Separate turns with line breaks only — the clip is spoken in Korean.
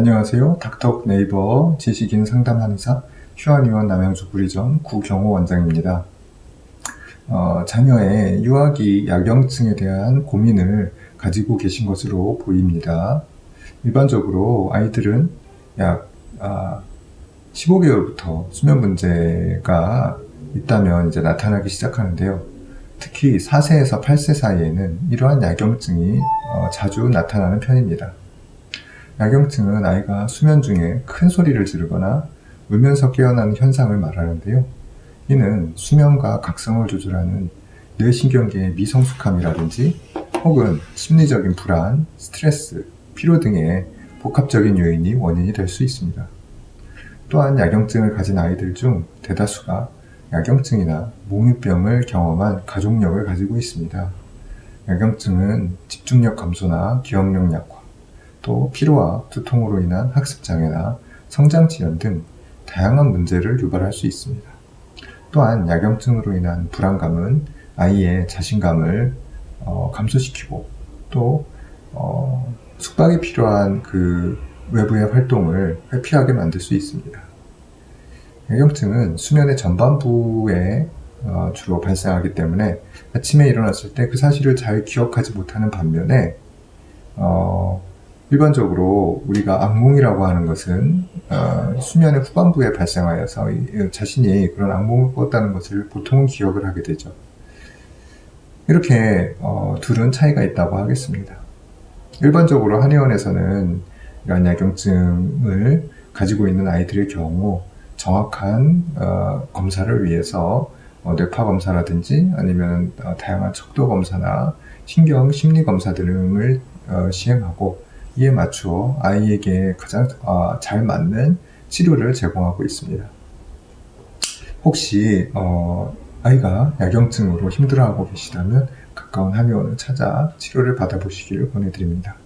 안녕하세요. 닥터 네이버 지식인 상담 한의사 휴안의원 남양주 구리점 구경호 원장입니다. 어, 자녀의 유아기 약영증에 대한 고민을 가지고 계신 것으로 보입니다. 일반적으로 아이들은 약 아, 15개월부터 수면 문제가 있다면 이제 나타나기 시작하는데요. 특히 4세에서 8세 사이에는 이러한 야경증이 어, 자주 나타나는 편입니다. 야경증은 아이가 수면 중에 큰 소리를 지르거나 울면서 깨어나는 현상을 말하는데요. 이는 수면과 각성을 조절하는 뇌신경계의 미성숙함이라든지 혹은 심리적인 불안, 스트레스, 피로 등의 복합적인 요인이 원인이 될 수 있습니다. 또한 야경증을 가진 아이들 중 대다수가 야경증이나 몽유병을 경험한 가족력을 가지고 있습니다. 야경증은 집중력 감소나 기억력 약화, 또 피로와 두통으로 인한 학습장애나 성장지연 등 다양한 문제를 유발할 수 있습니다. 또한 야경증으로 인한 불안감은 아이의 자신감을 어, 감소시키고 또 어, 숙박이 필요한 그 외부의 활동을 회피하게 만들 수 있습니다. 야경증은 수면의 전반부에 어, 주로 발생하기 때문에 아침에 일어났을 때 그 사실을 잘 기억하지 못하는 반면에 어, 일반적으로 우리가 악몽이라고 하는 것은 어, 수면의 후반부에 발생하여서 이- 자신이 그런 악몽을 꿨다는 것을 보통은 기억을 하게 되죠. 이렇게 어, 둘은 차이가 있다고 하겠습니다. 일반적으로 한의원에서는 이러한 야경증을 가지고 있는 아이들의 경우 정확한 어, 검사를 위해서 어, 뇌파 검사라든지 아니면 어, 다양한 척도 검사나 신경 심리 검사 등을 어, 시행하고 이에 맞추어 아이에게 가장 어, 잘 맞는 치료를 제공하고 있습니다. 혹시 어, 아이가 야경증으로 힘들어하고 계시다면 가까운 한의원을 찾아 치료를 받아보시기를 권해드립니다.